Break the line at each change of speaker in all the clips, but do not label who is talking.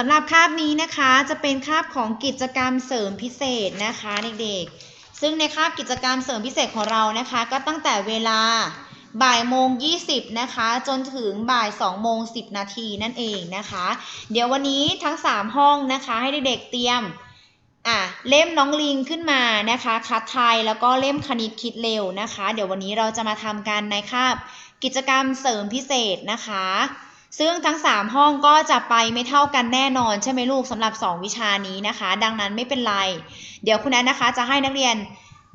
สำหรับคาบนี้นะคะจะเป็นคาบของกิจกรรมเสริมพิเศษนะคะเด็กๆ ซึ่งในคาบกิจกรรมเสริมพิเศษของเรานะคะ ก็ตั้งแต่เวลาบ่ายโมง 20 นะคะ จนถึงบ่าย2โมง 10 นาทีนั่นเองนะคะ เดี๋ยววันนี้ทั้ง 3 ห้องนะคะ ให้เด็กๆเตรียมอะเล่มน้องลิงขึ้นมานะคะคัดไทยแล้วก็เล่มคณิตคิดเร็วนะคะ เดี๋ยววันนี้เราจะมาทำกันในคาบกิจกรรมเสริมพิเศษนะคะ ซึ่งทั้ง 3 ห้องก็จะไปไม่เท่ากันแน่นอนใช่ไหมลูกสำหรับ 2 วิชานี้นะคะ ดังนั้นไม่เป็นไร เดี๋ยวคุณแอนนะคะจะให้นักเรียน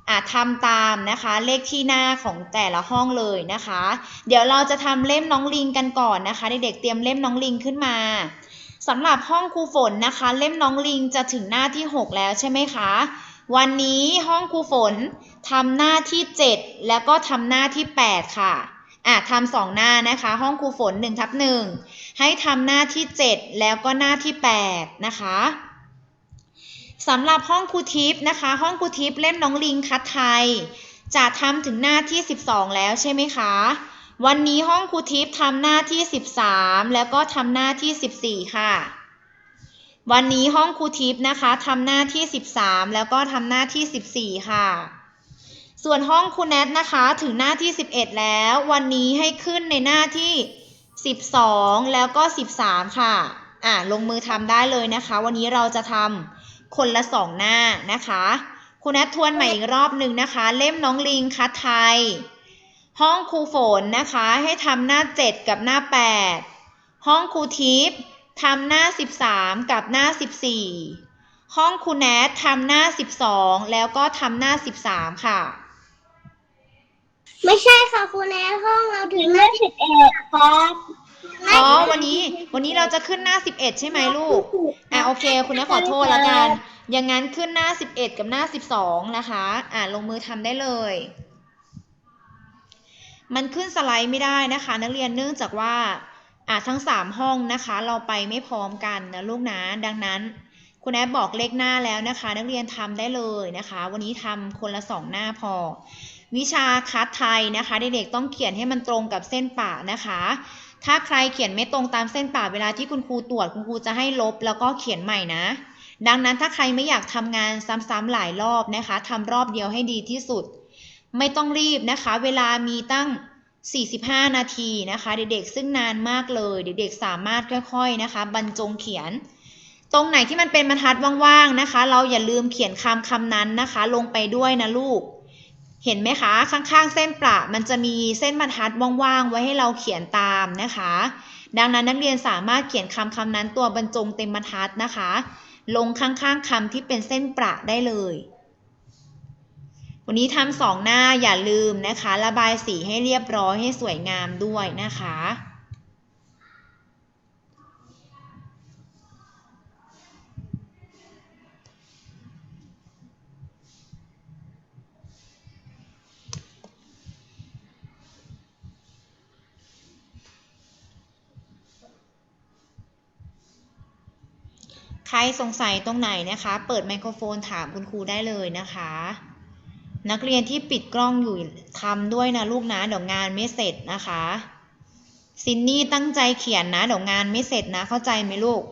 อ่าทำตามนะคะเลขที่หน้าของแต่ละห้องเลยนะคะ เดี๋ยวเราจะทำเล่มน้องลิงกันก่อนนะคะเด็กๆเตรียมเล่มน้องลิงขึ้นมาสำหรับห้องครูฝนนะคะ เล่มน้องลิงจะถึงหน้าที่ 6 แล้วใช่ไหมคะ วันนี้ห้องครูฝนทำหน้าที่ 7 แล้วก็ทำหน้าที่ 8 ค่ะ อะทำสองหน้านะคะ ห้องครูฝน1ทับ1ให้ทำหน้าที่ 7 แล้วก็หน้าที่ 8 นะคะสำหรับห้องครูทิพย์นะคะ ห้องครูทิพย์เล่มน้องลิงคัดไทย จะทำถึงหน้าที่ 12 แล้วใช่ไหมคะ วันนี้ห้องครูทิพย์ทำหน้าที่ 13 แล้วก็ทำหน้าที่ 14 ค่ะ วันนี้ห้องครูทิพย์นะคะทำหน้าที่ 13 แล้วก็ทำหน้าที่ 14 ค่ะ ส่วนห้องครูแนทนะคะถึงหน้าที่ 11 แล้ว วันนี้ให้ขึ้นในหน้าที่ 12 แล้วก็ 13 ค่ะ อะลงมือทำได้เลยนะคะ วันนี้เราจะทำคนละสองหน้านะคะครูแนททวนใหม่อีกรอบหนึ่งนะคะ เล่มน้องลิงคัดไทย ห้องครูฝนนะคะ ให้ทำหน้า 7 กับหน้า 8 ห้องครูทิพย์ทำหน้า 13 กับหน้า 14 ห้องครูแนททำหน้า 12 แล้วก็ทำหน้า 13 ค่ะ
ไม่ใช่ค่ะครูแนนห้องเราถึงหน้าสิบเอ็ดครับ
อ๋อวันนี้ วันนี้เราจะขึ้นหน้า 11 ใช่ไหมลูกอะโอเค คุณนะขอโทษแล้วกันอย่างนั้นขึ้นหน้า 11 กับหน้า 12 นะคะ อะลงมือทำได้เลย มันขึ้นสไลด์ไม่ได้นะคะ นักเรียนเนื่องจากว่าอะทั้ง 3 ห้องนะคะ เราไปไม่พร้อมกันนะลูกนะดังนั้น คุณแอบบอกเลขหน้าแล้วนะคะ นักเรียนทำได้เลยนะคะ วันนี้ทำคนละสองหน้าพอ วิชาคัดไทยนะคะเด็กๆต้องเขียนให้มันตรงกับเส้นป่านะคะ ถ้าใครเขียนไม่ตรงตามเส้นป่าเวลาที่คุณครูตรวจคุณครูจะให้ลบแล้วก็เขียนใหม่นะ ดังนั้นถ้าใครไม่อยากทำงานซ้ำๆหลายรอบนะคะทำรอบเดียวให้ดีที่สุด ไม่ต้องรีบนะคะ เวลามีตั้ง 45 นาทีนะคะ เด็กๆซึ่งนานมากเลย เด็กๆสามารถค่อยๆนะคะ บรรจงเขียนตรงไหนที่มันเป็นบรรทัดว่างๆนะคะ เราอย่าลืมเขียนคำคำนั้นนะคะ ลงไปด้วยนะลูก เห็นไหมคะ ข้างๆ เส้นประมันจะมีเส้นบรรทัดว่างๆ ไว้ให้เราเขียนตามนะคะ ดังนั้นนักเรียนสามารถเขียนคำคำนั้นตัวบรรจงเต็มบรรทัดนะคะ ลงข้างๆคำที่เป็นเส้นประได้เลย วันนี้ทำสองหน้าอย่าลืมนะคะ ระบายสีให้เรียบร้อยให้สวยงามด้วยนะคะ รสงสัยตรงไหนนะคะ เปิดไมโครโฟนถามคุณครูได้เลยนะคะ นักเรียนที่ปิดกล้องอยู่ทำด้วยนะลูกนะเดี๋ยวงานไม่เสร็จนะคะ ซินนี่ตั้งใจเขียนนะเดี๋ยวงานไม่เสร็จนะ เข้าใจไหมลูก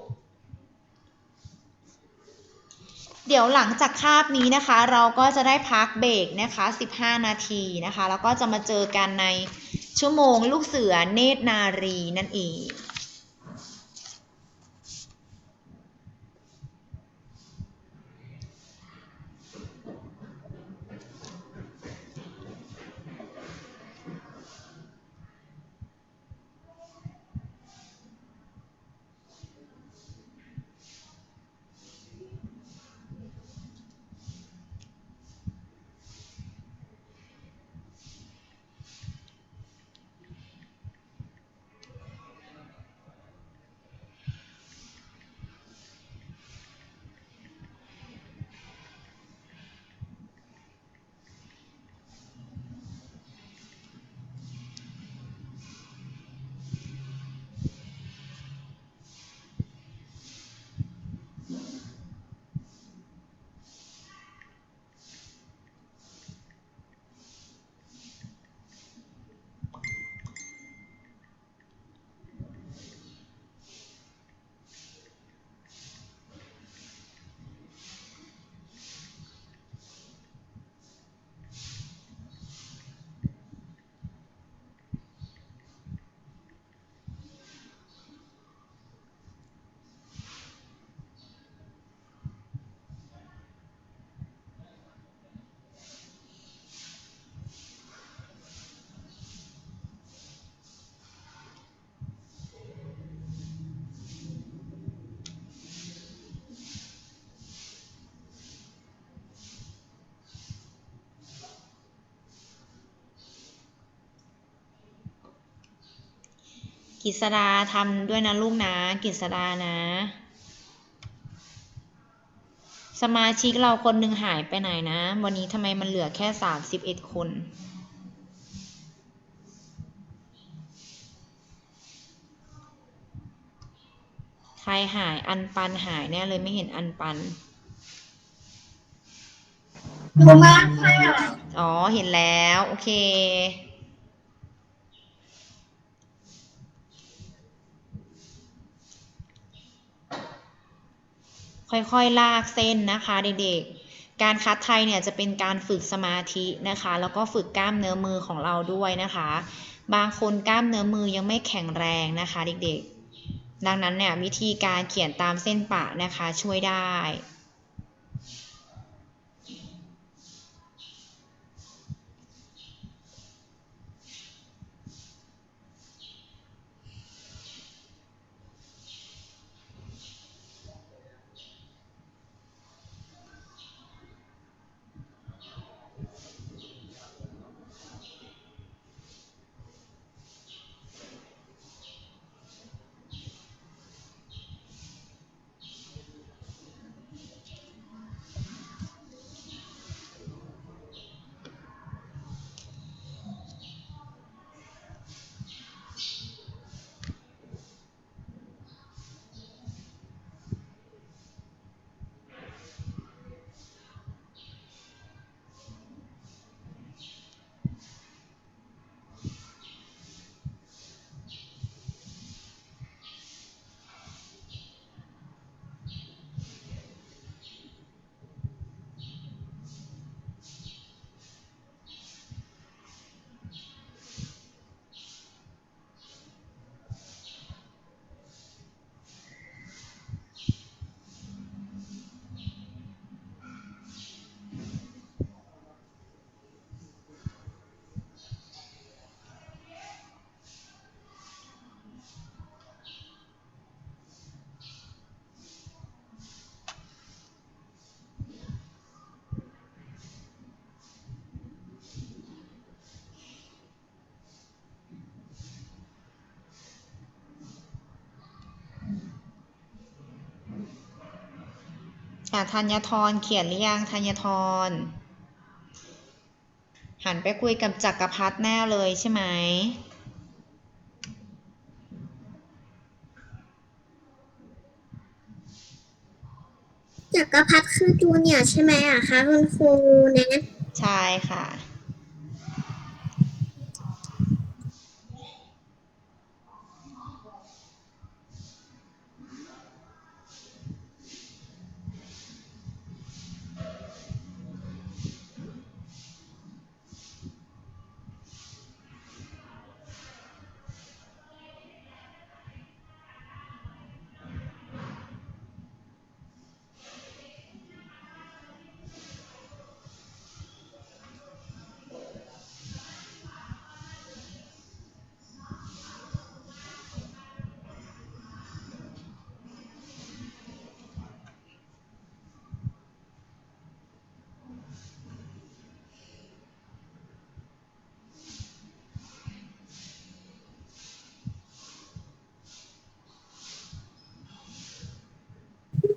เดี๋ยวหลังจากคาบนี้นะคะ เราก็จะได้พักเบรกนะคะ 15 นาทีนะคะ แล้วก็จะมาเจอกันในชั่วโมงลูกเสือเนตรนารีนั่นเอง กิษดาทำด้วยนะลูกนะกิษดานะ สมาชิกเราคนหนึ่งหายไปไหนนะ วันนี้ทำไมมันเหลือแค่สามสิบเอ็ดคนใครหายอันปันหายแน่เลยไม่เห็นอันปัน
หนูมาค่ะ
อ๋อเห็นแล้ว โอเค ค่อยๆ ลากเส้นนะคะเด็กๆ การคัดไทยเนี่ยจะเป็นการฝึกสมาธินะคะ แล้วก็ฝึกกล้ามเนื้อมือของเราด้วยนะคะ บางคนกล้ามเนื้อมือยังไม่แข็งแรงนะคะเด็กๆ ดังนั้นเนี่ยวิธีการเขียนตามเส้นปะนะคะช่วยได้ อะธัญทรเขียนหรือยังธัญทร หันไปคุยกับจักรพัฒแน่เลยใช่ไหม
จักรพัฒคือจูเนียร์ใช่ไหมอะคะคุณครูแนะ
ใช่ค่ะ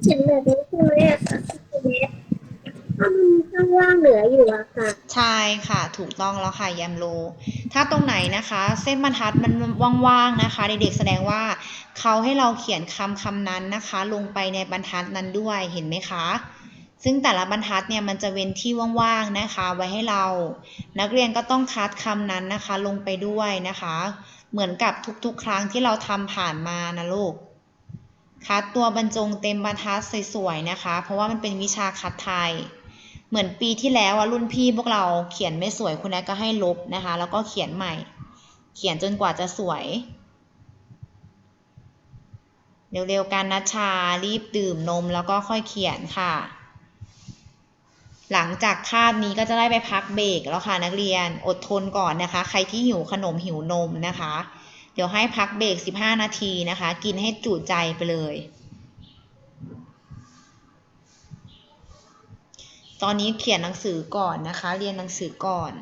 เขียนแบบนี้ใช่ไหมอะคะคุณแม่ถ้ามันมีช่องว่างเหลืออยู่อะค่ะ
ใช่ค่ะ ถูกต้องแล้วค่ะยมโลถ้าตรงไหนนะคะ เส้นบรรทัดมันว่างๆนะคะ เด็กๆแสดงว่าเขาให้เราเขียนคำคำนั้นนะคะ ลงไปในบรรทัดนั้นด้วยเห็นไหมคะ ซึ่งแต่ละบรรทัดเนี่ยมันจะเว้นที่ว่างๆนะคะ ไว้ให้เรา นักเรียนก็ต้องคัดคำนั้นนะคะ ลงไปด้วยนะคะ เหมือนกับทุกๆ ครั้งที่เราทำผ่านมานะลูก คัดตัวบรรจงเต็มบรรทัดสวยๆนะคะ เพราะว่ามันเป็นวิชาคัดไทย เหมือนปีที่แล้วอะรุ่นพี่พวกเราเขียนไม่สวยคุณแอก็ให้ลบนะคะ แล้วก็เขียนใหม่ เขียนจนกว่าจะสวย เร็วๆการนัชชารีบดื่มนมแล้วก็ค่อยเขียนค่ะ หลังจากคาบนี้ก็จะได้ไปพักเบรกแล้วค่ะนักเรียนอดทนก่อนนะคะ ใครที่หิวขนมหิวนมนะคะ เดี๋ยวให้พักเบรก 15 นาทีนะคะ กินให้จุใจไปเลย ตอนนี้เขียนหนังสือก่อนนะคะ เรียนหนังสือก่อน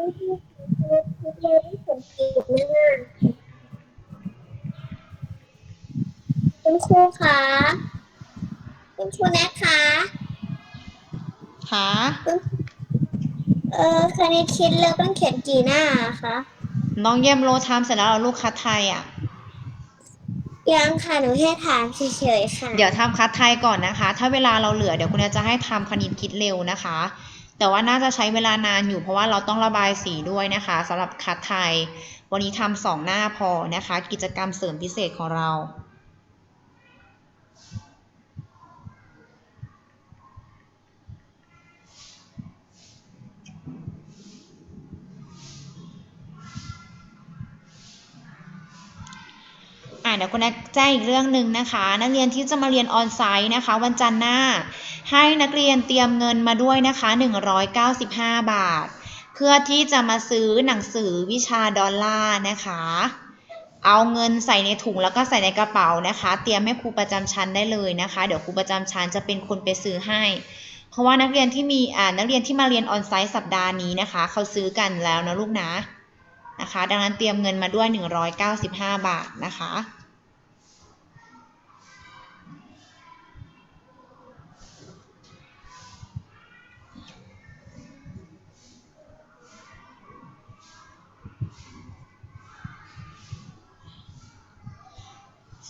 คุณครูคุณครูที่ผมกีดนั่นน่ะคุณครูคะคุณครูแนทคะ
ค่ะ
เออคณิตคิดแล้วต้องเขียนกี่หน้าอะคะ
น้องเยี่ยมโลทำเสร็จแล้วเหรอลูกคัดไทยอะ
ยังค่ะหนูแค่ถามเฉยๆค่ะ
เดี๋ยวทำคัดไทยก่อนนะคะ ถ้าเวลาเราเหลือเดี๋ยวคุณแม่จะให้ทำคณิตคิดเร็วนะคะ แต่ว่าน่าจะใช้เวลานานอยู่เพราะว่าเราต้องระบายสีด้วยนะคะสำหรับคัดไทย วันนี้ทำสองหน้าพอนะคะ กิจกรรมเสริมพิเศษของเราอ่าเดี๋ยวคุณแม่แจ้งอีกเรื่องหนึ่งนะคะ นักเรียนที่จะมาเรียนออนไซต์นะคะ วันจันทร์หน้า ให้นักเรียนเตรียมเงินมาด้วยนะคะ 195 บาท เพื่อที่จะมาซื้อหนังสือวิชาดอลลาร์นะคะ เอาเงินใส่ในถุงแล้วก็ใส่ในกระเป๋านะคะ เตรียมให้ครูประจำชั้นได้เลยนะคะ เดี๋ยวครูประจำชั้นจะเป็นคนไปซื้อให้ เพราะว่านักเรียนที่มีอ่านักเรียนที่มาเรียนออนไซต์สัปดาห์นี้นะคะ เขาซื้อกันแล้วนะลูกนะนะคะ ดังนั้นเตรียมเงินมาด้วย 195 บาทนะคะ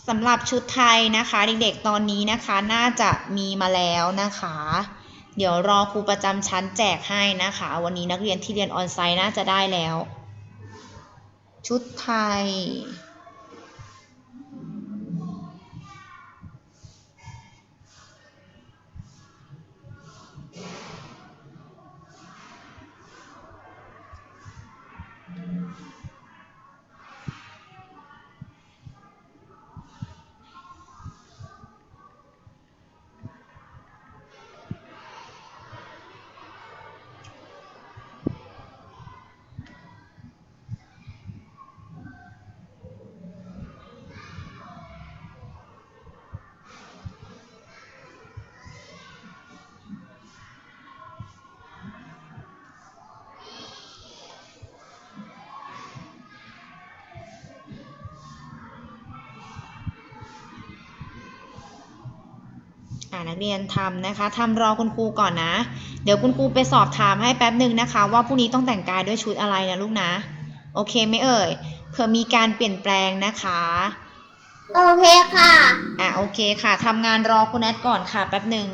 สำหรับชุดไทยนะคะเด็กๆตอนนี้นะคะน่าจะมีมาแล้วนะคะ เดี๋ยวรอครูประจำชั้นแจกให้นะคะ วันนี้นักเรียนที่เรียนออนไซต์น่าจะได้แล้ว ชุดไทย นักเรียนทำนะคะทำรอคุณครูก่อนนะ เดี๋ยวคุณครูไปสอบถามให้แป๊บหนึ่งนะคะ ว่าพรุ่งนี้ต้องแต่งกายด้วยชุดอะไรนะลูกนะ โอเคไหมเอ่ยเผื่อมีการเปลี่ยนแปลงนะคะ
โอเคค่ะ
อ่าโอเคค่ะทำงานรอคุณแอดก่อนค่ะแป๊บหนึ่ง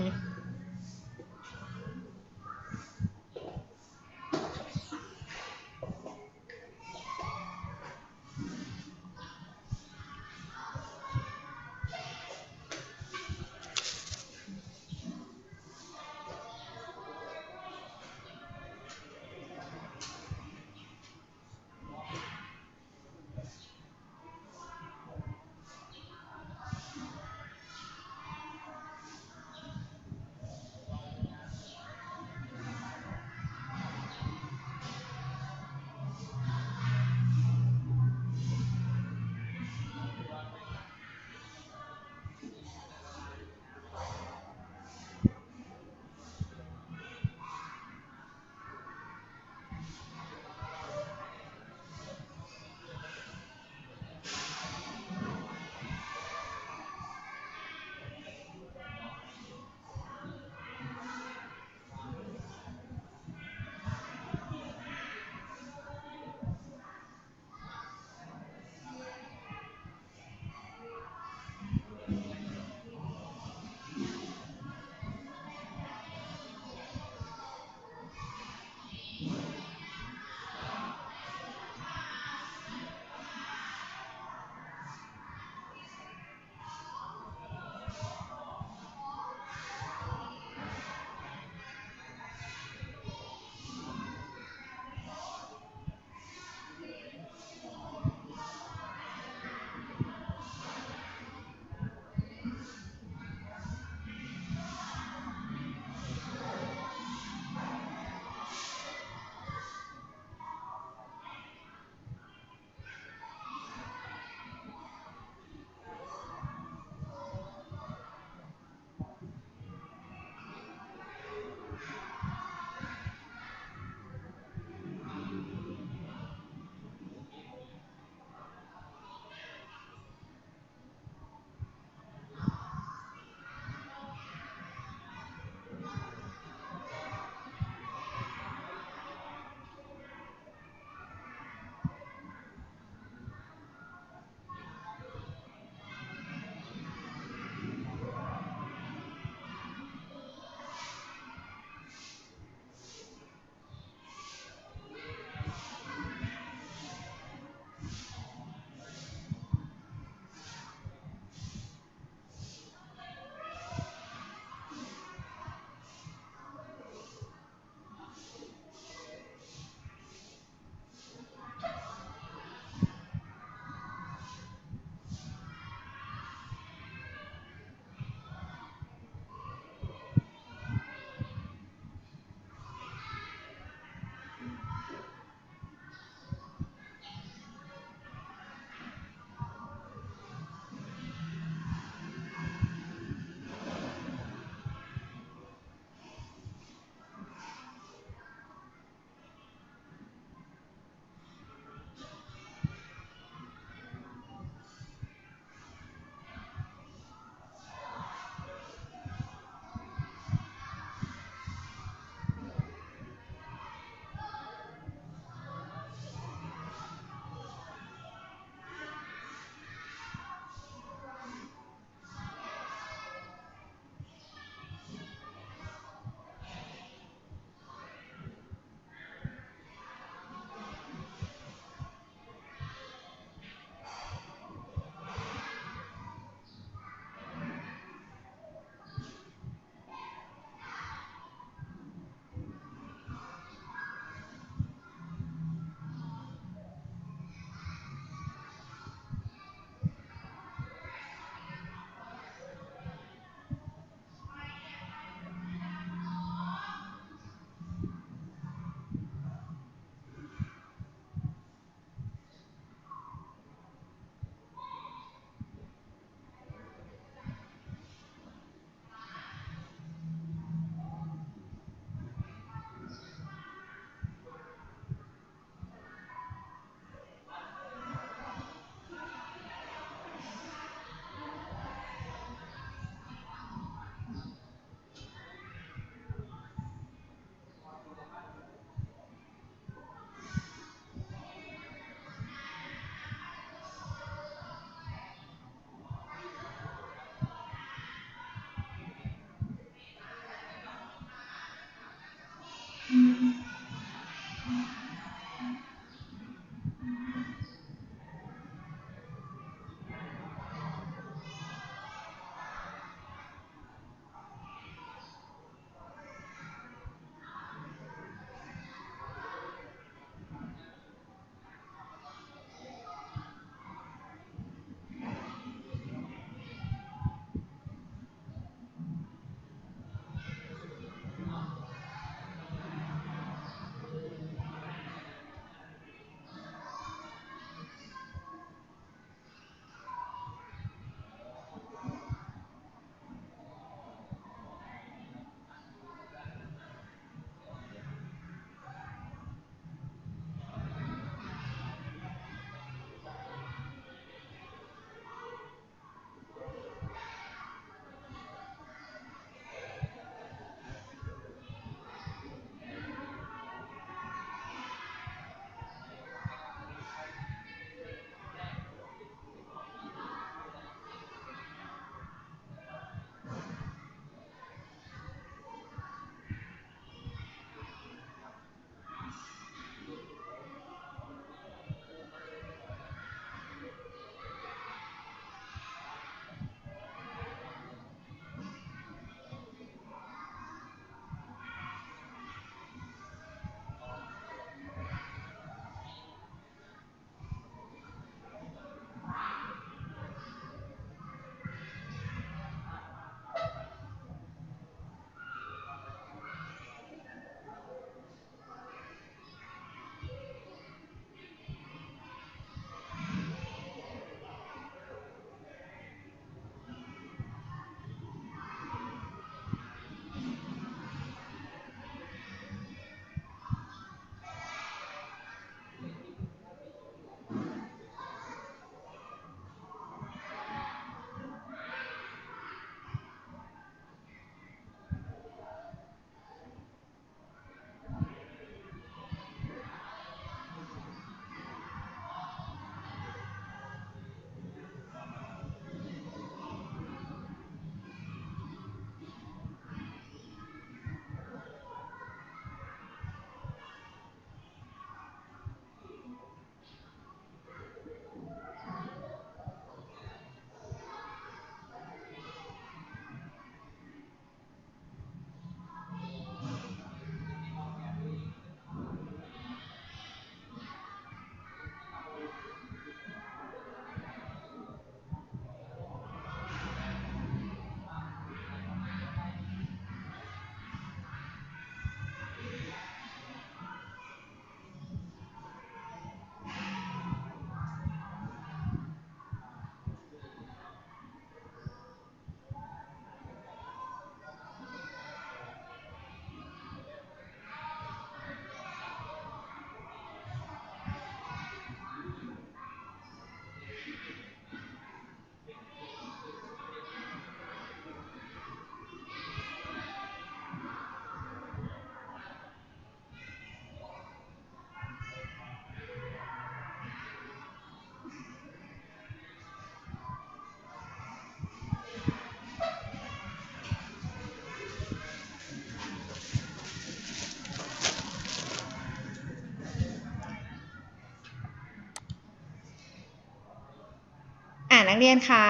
นักเรียนคะ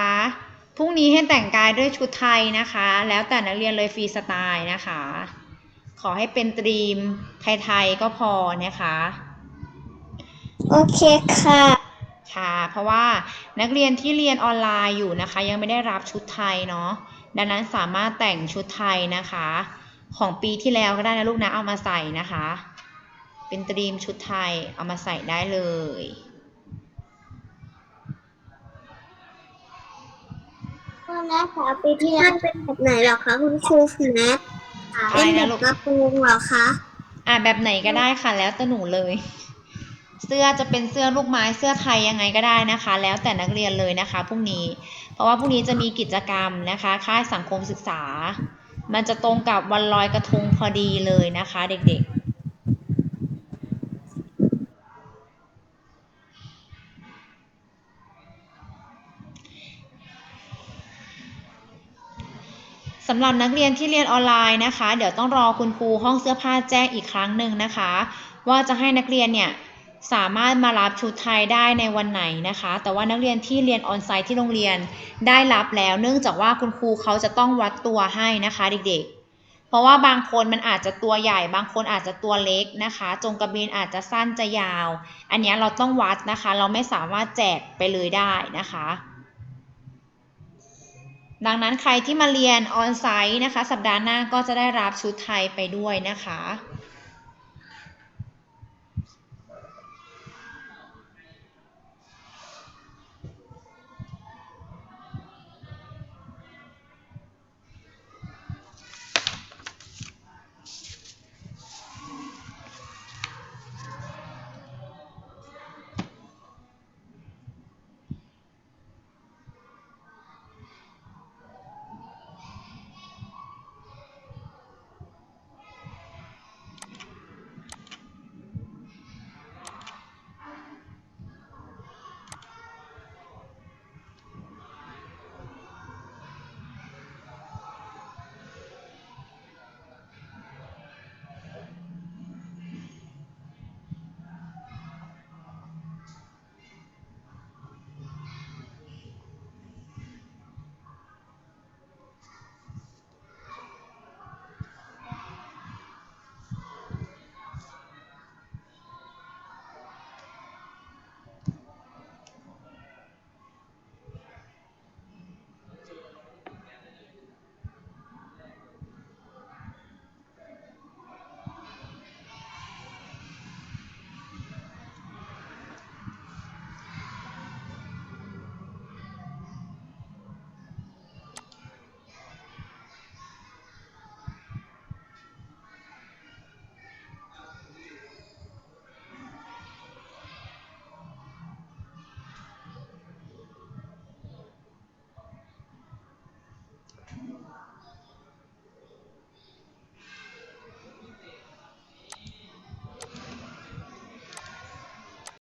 พรุ่งนี้ให้แต่งกายด้วยชุดไทยนะคะ แล้วแต่นักเรียนเลยฟรีสไตล์นะคะ ขอให้เป็นตรีมไทยๆก็พอนะคะ
โอเคค่ะ
ค่ะ เพราะว่านักเรียนที่เรียนออนไลน์อยู่นะคะ ยังไม่ได้รับชุดไทยเนาะดังนั้นสามารถแต่งชุดไทยนะคะ ของปีที่แล้วก็ได้นะลูกนะเอามาใส่นะคะ เป็นตรีมชุดไทยเอามาใส่ได้เลย
คุณแม่คะปีที่แล้วเป็นแบบไหนเหรอคะคุณครูแม่
อะไร
เป็นแบ
นะ
บ
ลูก
กระโปรงเหรอคะ
อะแบบไหนก็ได้ค่ะ แล้วแต่หนูเลย เสื้อจะเป็นเสื้อลูกไม้เสื้อไทยยังไงก็ได้นะคะ แล้วแต่นักเรียนเลยนะคะพรุ่งนี้ เพราะว่าพรุ่งนี้จะมีกิจกรรมนะคะค่ายสังคมศึกษา มันจะตรงกับวันลอยกระทงพอดีเลยนะคะ เด็กๆ สำหรับนักเรียนที่เรียนออนไลน์นะคะ เดี๋ยวต้องรอคุณครูห้องเสื้อผ้าแจ้งอีกครั้งหนึ่งนะคะ ว่าจะให้นักเรียนเนี่ยสามารถมารับชุดไทยได้ในวันไหนนะคะ แต่ว่านักเรียนที่เรียนออนไซต์ที่โรงเรียนได้รับแล้ว เนื่องจากว่าคุณครูเขาจะต้องวัดตัวให้นะคะเด็กๆ เพราะว่าบางคนมันอาจจะตัวใหญ่ บางคนอาจจะตัวเล็กนะคะ จงกระเบนอาจจะสั้นจะยาว อันนี้เราต้องวัดนะคะ เราไม่สามารถแจกไปเลยได้นะคะ ดังนั้นใครที่มาเรียนออนไซต์นะคะ สัปดาห์หน้าก็จะได้รับชุดไทยไปด้วยนะคะ